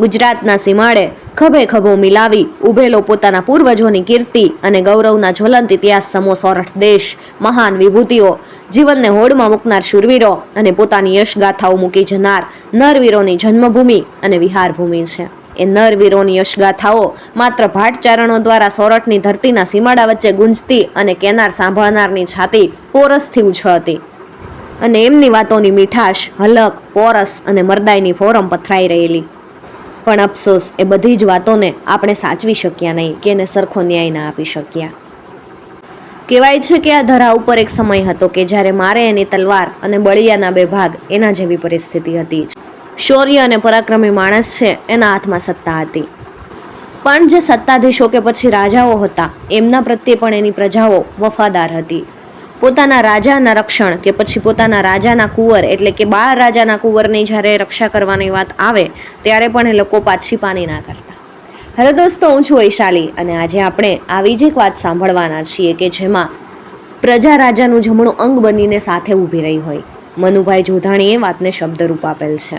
ગુજરાતના સીમાડે ખભે ખભો મિલાવી ઉભેલો પોતાના પૂર્વજોની કીર્તિ અને ગૌરવના જ્વલંત ઇતિહાસ સમો સોરઠ દેશ. મહાન વિભૂતિઓ, જીવનને હોડમાં મૂકનાર શૂરવીરો અને પોતાની યશગાથાઓ મૂકી જનાર નરવીરોની જન્મભૂમિ અને વિહારભૂમિ છે. એ નરવીરોની યશગાથાઓ માત્ર ભાટચારણો દ્વારા સોરઠની ધરતીના સીમાડા વચ્ચે ગુંજતી અને કેનાર સાંભળનારની છાતી પોરસથી ઉછળતી. અને એમની વાતોની મીઠાશ, હલક, પોરસ અને મરદાઈની ફોરમ પથરાઈ રહેલી. પણ અફસોસ, એ બધી જ વાતોને આપણે સાચવી શક્યા નહીં કે એને સરખો ન્યાય ના આપી શક્યા. કહેવાય છે કે આ ધરા ઉપર એક સમય હતો કે જ્યારે મારે એની તલવાર અને બળિયાના બે ભાગ એના જેવી પરિસ્થિતિ હતી શૌર્ય અને પરાક્રમી માણસ છે, એના હાથમાં સત્તા હતી. પણ જે સત્તાધીશો કે પછી રાજાઓ હતા, એમના પ્રત્યે પણ એની પ્રજાઓ વફાદાર હતી. પોતાના રાજાના રક્ષણ કે પછી પોતાના રાજાના કુંવર, એટલે કે બાળ રાજાના કુંવરની જ્યારે રક્ષા કરવાની વાત આવે, ત્યારે પણ એ લોકો પાછી પાની ના કરતા. હેલો દોસ્તો, હું છું વૈશાલી અને આજે આપણે આવી જ એક વાત સાંભળવાના છીએ કે જેમાં પ્રજા રાજાનું જમણું અંગ બનીને સાથે ઊભી રહી હોય. મનુભાઈ જોધાણીએ વાતને શબ્દરૂપ આપેલ છે.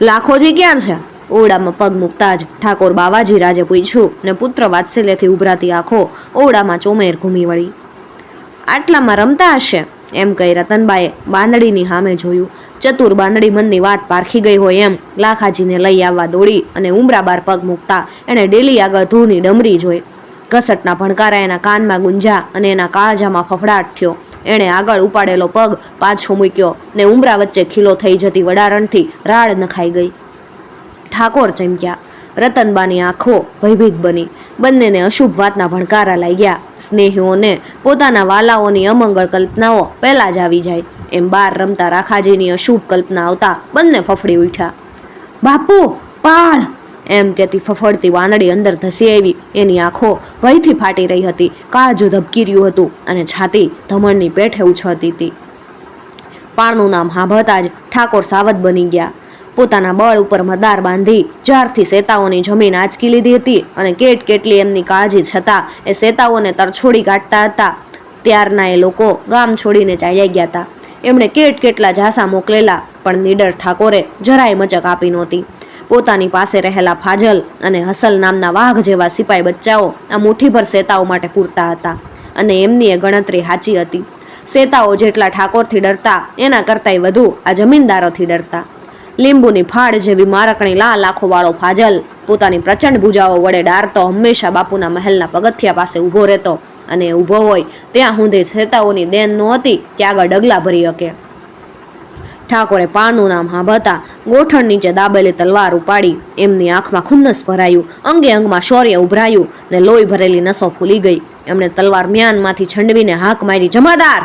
લાખોજી ક્યાં છે? ઓરડામાં પગ મૂકતા જ ઠાકોર બાવાજી રાજે પૂછ્યું, ને પુત્ર વાત્સલ્યથી ઉભરાતી આંખો ઓરડામાં ચોમેર ઘૂમી વળી? આટલામાં રમતા હશે. એમ કહી રતનબાએ બાંદડીની સામે જોયું. ચતુર બાંદડી મનની વાત પારખી ગઈ હોય એમ. લાખાજીને લઈ આવવા દોડી અને ઉમરા બાર પગ મૂકતા એણે ડેલી આગળ ધૂળની ડમરી જોઈ. ઘસટના ભણકારા એના કાનમાં ગુંજા અને એના કાળજામાં ફફડાટ થયો. એણે આગળ ઉપાડેલો પગ પાછો મૂક્યો ને ઉમરા વચ્ચે ખીલો થઈ જતી વડારણથી રાડ નખાઈ ગઈ. ઠાકોર ચમક્યા રતનબાની આંખો ભયભીત બની. બંનેને અશુભ વાતના ભણકારા લાગ્યા. સ્નેહીઓને પોતાના વાલાઓની અમંગળ કલ્પનાઓ પહેલા જ આવી જાય. એમ બાર રમતા રાખાજીની અશુભ કલ્પના આવતા બંને ફફડી ઉઠ્યા. બાપુ, પાળ! એમ કહેતી ફફડતી વાનડી અંદર ધસી આવી. એની આંખો ભયથી ફાટી રહી હતી. કાળજું ધબકી રહ્યું હતું અને છાતી ધમણની પેઠે ઉછળતી હતી. પાળનું નામ સાંભળતા જ ઠાકોર સાવધ બની ગયા. પોતાના બળ ઉપર મદાર બાંધી જ્યારથી સેતાઓની જમીન આંચકી લીધી હતી અને કેટ કેટલી એમની કાળજી છતાં એ સેતાઓને તરછોડી કાઢતા હતા. ત્યારના એ લોકો ગામ છોડીને ચાલ્યા ગયા હતા. એમણે કેટ કેટલા ઝાસા મોકલેલા, પણ નીડર ઠાકોરે જરાય મચક આપી નહોતી. પોતાની પાસે રહેલા ફાજલ અને હસલ નામના વાઘ જેવા સિપાઈ બચ્ચાઓ આ મુઠ્ઠીભર સેતાઓ માટે પૂરતા હતા અને એમની એ ગણતરી સાચી હતી. સેતાઓ જેટલા ઠાકોરથી ડરતા, એના કરતાંય વધુ આ જમીનદારોથી ડરતા. લીંબુની ફાળ જેવી મારકણી લાલ આંખોવાળો ફાજલ. પોતાની પ્રચંડ ભૂજાઓ વડે ડારતો હંમેશા બાપુના મહેલના પગથિયા પાસે ઊભો રહેતો અને ઊભો હોય ત્યાં સુધી છેતાઓની દેન નહોતી કે આગળ ડગલા ભરી શકે. ઠાકોરે પાનું નામ હાંભતા ગોઠણ નીચે દાબેલી તલવાર ઉપાડી. એમની આંખમાં ખુન્નસ ભરાયું, અંગે અંગમાં શૌર્ય ઉભરાયું ને લોહી ભરેલી નસો ફૂલી ગઈ. એમણે તલવાર મ્યાનમાંથી છંડવીને હાક મારી, જમાદાર!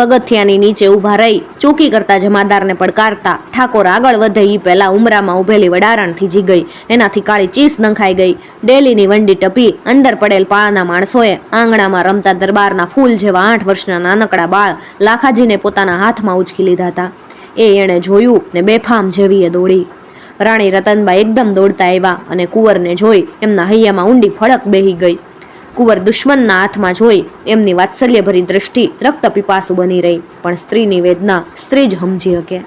પગથિયાની નીચે ઊભા રહી, ચોકી કરતા જમાદારને પડકારતા, ઠાકોર આગળ વધે એ પહેલા ઉમરામાં ઉભેલી વડારણ થીજી ગઈ એનાથી કાળી ચીસ નંખાઈ ગઈ. ડેલીની વંડી ટપી, અંદર પડેલ પાળાના માણસોએ આંગણામાં રમતા દરબારના ફૂલ જેવા આઠ વર્ષના નાનકડા બાળ લાખાજીને પોતાના હાથમાં ઉચકી લીધા હતા. એ એણે જોયું ને બેફામ જેવી એ દોડી. રાણી રતનબા એકદમ દોડતા આવ્યા અને કુંવરને જોઈ એમના હૈયામાં ઊંડી ફડક બેહી ગઈ. કુંવર દુશ્મનના હાથમાં જોઈ એમની વાત્સલ્યભરી દ્રષ્ટિ રક્ત પીપાસુ બની રહી, પણ સ્ત્રીની વેદના સ્ત્રી જ સમજી શકે.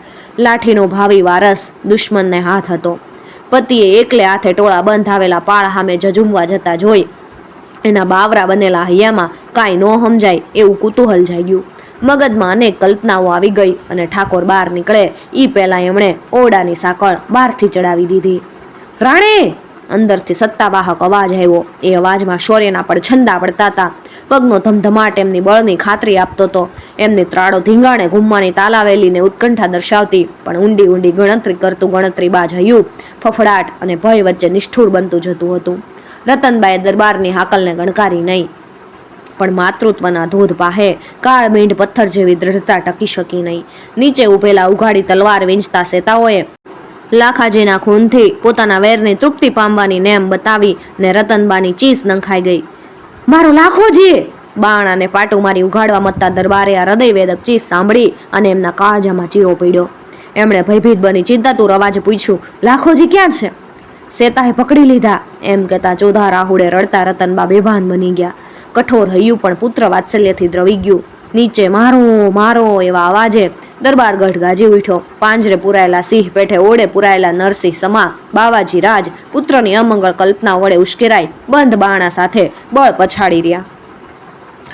લાઠીનો ભાવિ વારસ દુશ્મનને હાથ હતો. પતિએ એકલે હાથે ટોળા બંધ આવેલા પાળ સામે જજુમવા જતા જોઈ, એના બાવરા બનેલા હૈયામાં કાંઈ ન સમજાય એવું કુતૂહલ જાગ્યું. મગજમાં અનેક કલ્પનાઓ આવી ગઈ અને ઠાકોર બહાર નીકળે એ પહેલાં એમણે ઓરડાની સાંકળ બહારથી ચડાવી દીધી. રાણે અંદરથી સત્તાવાહક અવાજ આવ્યો. એ અવાજમાં શૌર્યના પડછંદા પડતા હતા. પગનો ધમધમાટ એમની બળની ખાતરી આપતો હતો. એમની ત્રાળો ધીંગાણે ઘૂમવાની તાલાવેલીને ઉત્કંઠા દર્શાવતી. પણ ઊંડી ઊંડી ગણતરી કરતું ગણતરી બાજ હયું ફફડાટ અને ભય વચ્ચે નિષ્ઠુર બનતું જતું હતું. રતનબાએ દરબારની હાકલને ગણકારી નહીં. પણ માતૃત્વના ધોધ પાહે કાળ મીંઢ પથ્થર જેવી દ્રઢતા ટકી શકી નહીં. નીચે ઉભેલા ઉઘાડી તલવાર વીંચતા સેતાઓએ લાખાજીના ખૂનથી પોતાના વેરની તૃપ્તિ પામવાની નેમ બતાવી ને રતનબાની ચીસ નંખાઈ ગઈ. મારો લાખોજી! બાણ અને પાટું મારી ઉઘાડવા મતતા દરબારે આ હૃદયવેદક ચીસ સાંભળી અને એમના કાળજામાં ચીરો પડ્યો. એમણે ભયભીત બની ચિંતાતુર અવાજે પૂછ્યું, લાખોજી ક્યાં છે? સેતાએ પકડી લીધા. એમ કહેતા ચોધા રાહુડે રડતા રતનબા બેભાન બની ગયા. કઠોર હૈયું પણ પુત્ર વાત્સલ્યથી દ્રવી ગયું. નીચે મારો મારો! એવા અવાજે દરબારગઢ ગાજી ઉઠ્યો. પાંજરે પુરાયેલા સિંહ પેઠે ઓળે પુરાયેલા નરસિંહ સમા બાવાજી રાજ, પુત્રની અમંગળ કલ્પના વડે ઉશ્કેરાઈ, બંધ બાણા સાથે બળ પછાડી રહ્યા.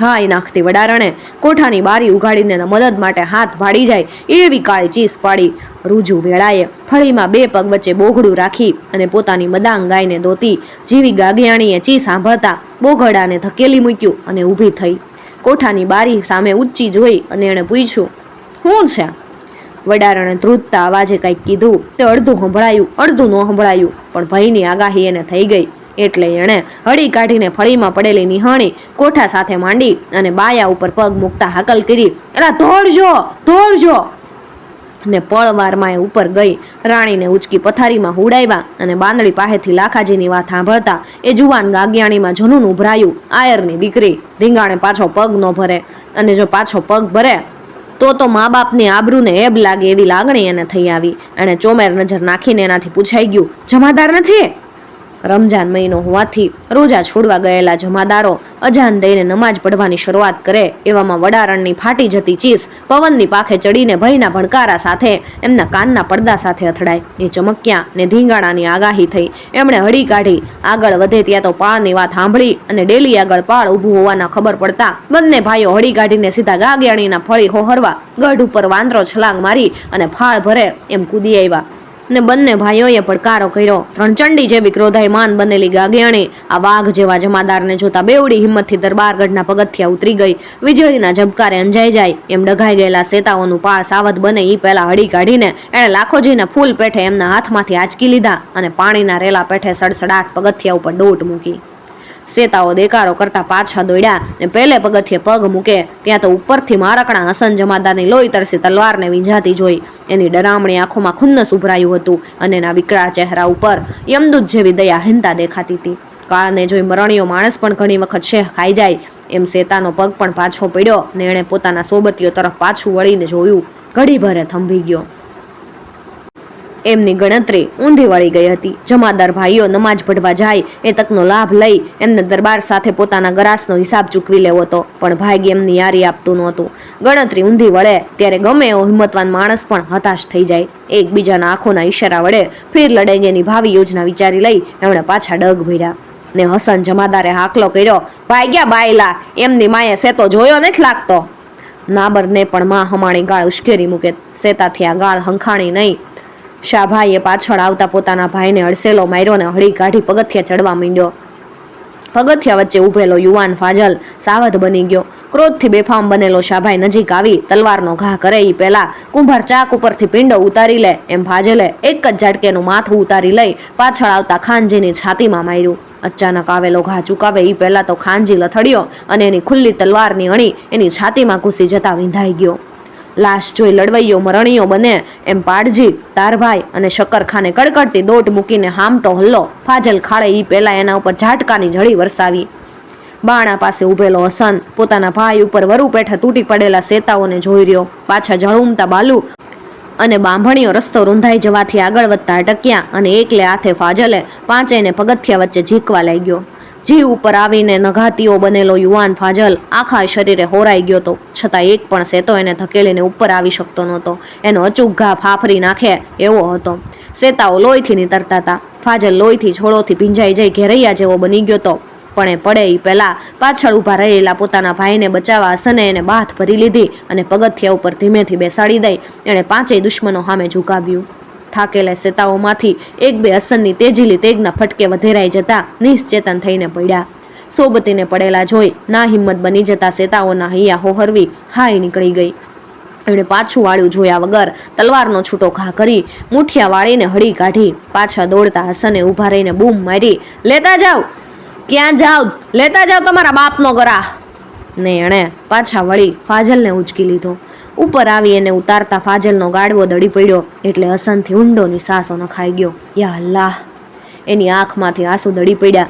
હાય નાખતી વડારણે કોઠાની બારી ઉઘાડીને મદદ માટે હાથ ભાડી જાય એવી કાળી ચીસ પાડી. રૂજુ વેળાએ ફળીમાં બે પગ વચ્ચે બોઘડું રાખી અને પોતાની મદાંગ ગાયને દોતી. જીવી ગાગિયાણીએ ચી સાંભળતા બોઘડાને ધકેલી મૂક્યું અને ઊભી થઈ. કોઠાની બારી સામે ઊંચી જોઈ અને એણે પૂછ્યું શું છે? વડારણે ધ્રુજતા અવાજે કંઈક કીધું. તે અડધું સંભળાયું, અડધું ન સંભળાયું. પણ ભયની આગાહી એને થઈ ગઈ. એટલે એણે હળી કાઢીને ફળીમાં પડેલી નિહાણી કોઠા સાથે માંડી અને બાયા ઉપર પગ મૂકતા હાકલ કરી, એલા, દોડજો દોડજો. ને પળવારમાં એ ઉપર ગઈ. રાણીને ઉચકી પથારીમાં હુડાવ્યા અને બાંદડી પાસેથી લાખાજીની વાત સાંભળતા એ જુવાન ગાગિયાણીમાં જનૂન ઉભરાયું. આયરની દીકરી, ધીંગાણે પાછો પગ ન ભરે. અને જો પાછો પગ ભરે તો તો મા બાપની આબરૂને એબ લાગે એવી લાગણી એને થઈ આવી. એણે ચોમેર નજર નાખીને એનાથી પૂછાઈ ગયું, જમાદાર નથી? રમજાન મહિનો હોવાથી રોજા છોડવા ગયેલા જમાદારો અજાન દઈને નમાજ પઢવાની શરૂઆત કરે એવામાં વડારણની ફાટી જતી ચીસ પવનની પાખે ચડીને ભયના ભણકારા સાથે એમના કાનના પડદા સાથે અથડાય. એ ચમક્યા ને ધીંગાણાની આગાહી થઈ. એમણે હળી કાઢી. આગળ વધે ત્યાં તો પાળની વાત સાંભળી અને ડેલી આગળ પાળ ઊભું હોવાના ખબર પડતા બંને ભાઈઓ હળી કાઢીને સીધા ગાગિયાણીના ફળી હોહરવા ગઢ ઉપર વાંદરો છલાંગ મારી અને ફાળ ભરે એમ કૂદી આવ્યા. ને બંને ભાઈઓએ પડકારો કર્યો. રણચંડી જેવી ક્રોધાયમાન બનેલી ગાગિયાણી આ વાઘ જેવા જમાદારને જોતા બેવડી હિંમતથી દરબારગઢના પગથિયા ઉતરી ગઈ. વીજળીના ઝબકારે અંજાઈ જાય એમ ડઘાઈ ગયેલા સેતાઓનું પાળ સાવધ બને એ પહેલા હળી કાઢીને એણે લાખોજીના ફૂલ પેઠે એમના હાથમાંથી આંચકી લીધા અને પાણીના રેલા પેઠે સડસડાટ પગથિયા ઉપર દોટ મૂકી. સેતાઓ દેકારો કરતા પાછા દોડ્યા ને પહેલે પગથિયે પગ મૂકે, ત્યાં તો ઉપરથી મારકણા હસન જમાદારની લોહી તરસી તલવારને વીંઝાતી જોઈ. એની ડરામણી આંખોમાં ખુન્નસ ઉભરાયું હતું અને એના વિકળા ચહેરા ઉપર યમદૂત જેવી દયાહીનતા દેખાતી હતી. કાળને જોઈ મરણીયો માણસ પણ ઘણી વખત શેહ ખાઈ જાય. એમ સેતાનો પગ પણ પાછો પડ્યો ને એણે પોતાના સોબતીઓ તરફ પાછું વળીને જોયું. ઘડીભરે થંભી ગયો. એમની ગણતરી ઊંધી વળી ગઈ હતી. જમાદાર ભાઈઓ નમાજ પઢવા જાય, એ તકનો લાભ લઈ એમને દરબાર સાથે પોતાના ગરાસનો હિસાબ ચૂકવી લેવો હતો, પણ ભાગ્ય એમની યારી આપતું નહોતું. ગણતરી ઊંધી વળે ત્યારે ગમે એવો હિંમતવાન માણસ પણ હતાશ થઈ જાય. એકબીજાના આંખોના ઈશારા વડે ફીર લડેંગેની ભાવિ યોજના વિચારી લઈ એમણે પાછા ડગ ભર્યા. ને હસન જમાદારે હાકલો કર્યો ભાગ્યા બાયલા, એમની માએ સેતો જોયો નથી લાગતો. નાબરને પણ માં હમાણી ગાળ ઉશ્કેરી મૂકે, સેતાથી આ ગાળ હંખાણી નહીં શાભાઈએ પાછળ આવતા પોતાના ભાઈને અડસેલો માર્યો ને હળી કાઢી પગથિયા ચડવા માંડ્યો. પગથિયા વચ્ચે ઊભેલો યુવાન ફાજલ સાવધ બની ગયો. ક્રોધથી બેફામ બનેલો શાભાઈ નજીક આવી, તલવારનો ઘા કરે એ પહેલા કુંભાર ચાક ઉપરથી પિંડો ઉતારી લે. એમ ફાજલે એક જ ઝાટકેનું માથું ઉતારી લઈ પાછળ આવતા ખાનજીની છાતીમાં માર્યું. અચાનક આવેલો ઘા ચૂકાવે એ પહેલાં તો ખાનજી લથડ્યો અને એની ખુલ્લી તલવારની અણી એની છાતીમાં ઘૂસી જતા વિંધાઈ ગયો. લાશ જોઈ લડવૈયો, મરણીયો બને. એમ પાડજી, તારભાઈ અને શકરખાને કડકડતી દોટ મૂકીને હામતો હલ્લો. ફાજલ ખાડે એ પહેલાં એના ઉપર ઝાટકાની ઝડી વરસાવી. બાણા પાસે ઊભેલો હસન. પોતાના ભાઈ ઉપર વરુ પેઠા તૂટી પડેલા સેતાઓને જોઈ રહ્યો. પાછા ઝળુમતા બાલુ અને બાંભણીઓ રસ્તો રૂંધાઈ જવાથી આગળ વધતા અટક્યા અને એકલે હાથે ફાજલે પાંચેયને પગથિયા વચ્ચે ઝીકવા લાગ્યો. જીવ ઉપર આવીને નઘાતીઓ બનેલો યુવાન ફાજલ આખા શરીરે હોરાઈ ગયો તો છતાં એક પણ સેતો એને ધકેલીને ઉપર આવી શકતો નહોતો. એનો અચૂક ઘા ફાફરી નાખે એવો હતો. સેતાઓ લોહીથી નીતરતા હતા. ફાજલ લોહીથી છોડોથી ભીંજાઈ જઈ ઘેરૈયા જેવો બની ગયો હતો. પણ એ પડે એ પહેલાં પાછળ ઊભા રહેલા પોતાના ભાઈને બચાવવા હસને એને બાથ ભરી લીધી અને પગથિયા ઉપર ધીમેથી બેસાડી દઈ. એણે પાંચેય દુશ્મનો સામે ઝુકાવ્યું. થાકેલા સેતાઓમાંથી એક બે હસનની તેજીલી તેગના ફટકે વધેરાઈ જતા નિશ્ચેતન થઈને પડ્યા. સોબતીને પડેલા જોઈ ના હિંમત બની જતા સેતાઓના હૈયા હોહરવી હાય નીકળી ગઈ. એણે પાછું વાળ્યું જોયા વગર તલવારનો છૂટો ઘા કરી મુઠિયા વાળીને હળી કાઢી. પાછા દોડતા હસને ઊભા રહીને બૂમ મારી, લેતા જાવ ક્યાં જાવ લેતા જાવ તમારા બાપનો ગરા ને એણે પાછા વળી ફાજલને ઉચકી લીધો. ઉપર આવી એને ઉતારતા ફાજલનો ગાડવો દડી પડ્યો. એટલે હસનથી ઊંડો નિસાસો નખાઈ ગયો. યા અલ્લાહ. એની આંખમાંથી આંસુ દડી પડ્યા.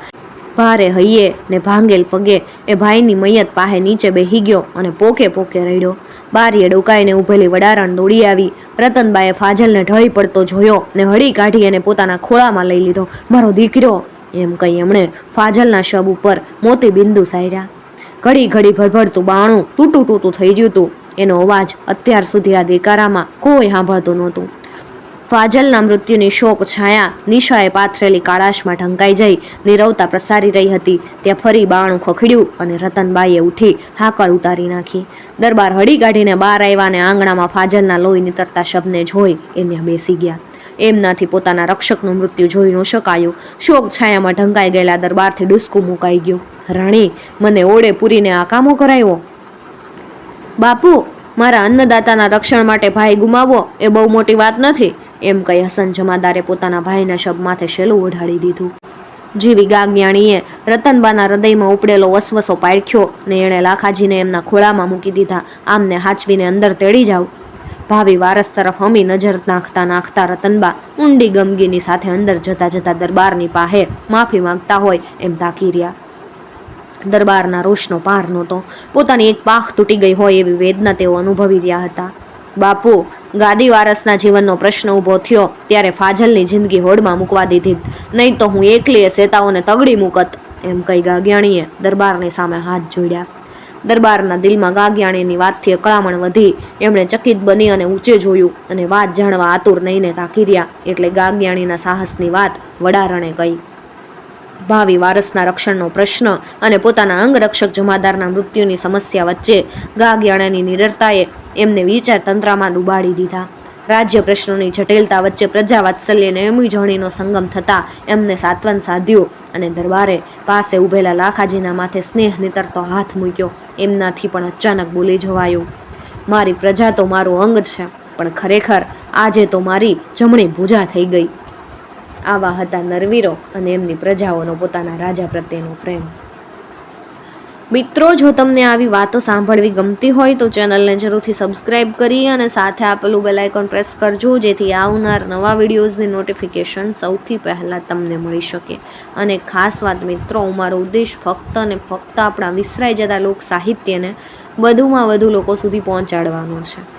ભારે હૈયે ને ભાંગેલ પગે એ ભાઈની મૈયત પાસે નીચે બેહી ગયો અને પોકે પોકે રડ્યો. બારીએ ડોકાઈને ઊભેલી વડારણ દોડી આવી. રતનબાએ ફાજલને ઢળી પડતો જોયો ને હળી કાઢી એને પોતાના ખોળામાં લઈ લીધો. મારો દીકરો. એમ કહી એમણે ફાજલના શબ ઉપર મોતી બિંદુ સાર્યા ઘડી ઘડી ભરભરતું બાણું તૂટું તૂટું થઈ ગયું હતું એનો અવાજ અત્યાર સુધી આ દેકારામાં કોઈ સાંભળતું નહોતું. ફાજલના મૃત્યુની શોક છાયા નિશાએ પાથરેલી કાળાશમાં ઢંકાઈ જઈ નિરવતા પ્રસારી રહી હતી. ત્યાં ફરી બાણું ખખડ્યું અને રતનબાઈએ ઉઠી હાકળ ઉતારી નાખી. દરબાર હળી કાઢીને બહાર આવ્યા અને આંગણામાં ફાજલના લોહી નીતરતા શબને જોઈ એને બેસી ગયા. એમનાથી પોતાના રક્ષકનું મૃત્યુ જોઈ ન શકાયું. શોક છાયામાં ઢંકાઈ ગયેલા દરબારથી ડુસકું મુકાઈ ગયું. રાણી, મને ઓળે પૂરીને આ કામો કરાયો બાપુ, મારા અન્નદાતાના રક્ષણ માટે ભાઈ ગુમાવવો એ બહુ મોટી વાત નથી, એમ કહી હસન જમાદારે પોતાના ભાઈના શબ માથે શેલું ઓઢાડી દીધું. જીવી ગાગિયાણીએ રતનબાના હૃદયમાં ઉપડેલો વસવસો પાડખ્યો ને એણે લાખાજીને એમના ખોળામાં મૂકી દીધા. આમને હાચવીને અંદર તેડી જાવ. ભાવિ વારસ તરફ હમી નજર નાખતા નાખતા રતનબા ઊંડી ગમગીની સાથે અંદર જતા જતા દરબારની પાહે માફી માંગતા હોય એમ તાકી રહ્યા. દરબારના રોષનો પાર નહોતો. પોતાની એક પાખ તૂટી ગઈ હોય એવી વેદના તેઓ અનુભવી રહ્યા હતા. બાપુ ગાદી વારસના જીવનનો પ્રશ્ન ઊભો થયો ત્યારે ફાજલની જિંદગી હોડમાં મૂકવા દીધી. નહીં તો હું એકલીએ સેતાઓને તગડી મૂકત, એમ કહી ગાગિયાણીએ દરબારની સામે હાથ જોડ્યા. દરબારના દિલમાં ગાગિયાણીની વાતથી અકળામણ વધી, એમણે ચકિત બની અને ઊંચે જોયું અને વાત જાણવા આતુર નહીંને તાકી રહ્યા, એટલે ગાગિયાણીના સાહસની વાત વડારણે કહી. ભાવિ વારસના રક્ષણનો પ્રશ્ન અને પોતાના અંગરક્ષક જમાદારના મૃત્યુની સમસ્યા વચ્ચે ગાગિયાણાની નિડરતાએ એમને વિચાર તંત્રમાં ડૂબાડી દીધા. રાજ્ય પ્રશ્નોની જટિલતા વચ્ચે પ્રજા વાત્સલ્યને જણીનો સંગમ થતાં એમને સાત્વન સાધ્યું અને દરબારે પાસે ઊભેલા લાખાજીના માથે સ્નેહ નીતરતો હાથ મૂક્યો. એમનાથી પણ અચાનક બોલી જવાયું, મારી પ્રજા તો મારું અંગ છે, પણ ખરેખર આજે તો મારી જમણી ભૂજા થઈ ગઈ. આવા હતા નરવીરો અને એમની પ્રજાઓનો પોતાના રાજા પ્રત્યેનો પ્રેમ. મિત્રો, જો તમને આવી વાતો સાંભળવી ગમતી હોય તો ચેનલને જરૂરથી સબસ્ક્રાઇબ કરી અને સાથે આપેલું બેલાઇકોન પ્રેસ કરજો, જેથી આવનાર નવા વિડીયોઝની નોટિફિકેશન સૌથી પહેલાં તમને મળી શકે. અને ખાસ વાત, મિત્રો મારો ઉદ્દેશ ફક્ત અને ફક્ત આપણા વિસરાઈ જતા લોક સાહિત્યને વધુમાં વધુ લોકો સુધી પહોંચાડવાનો છે.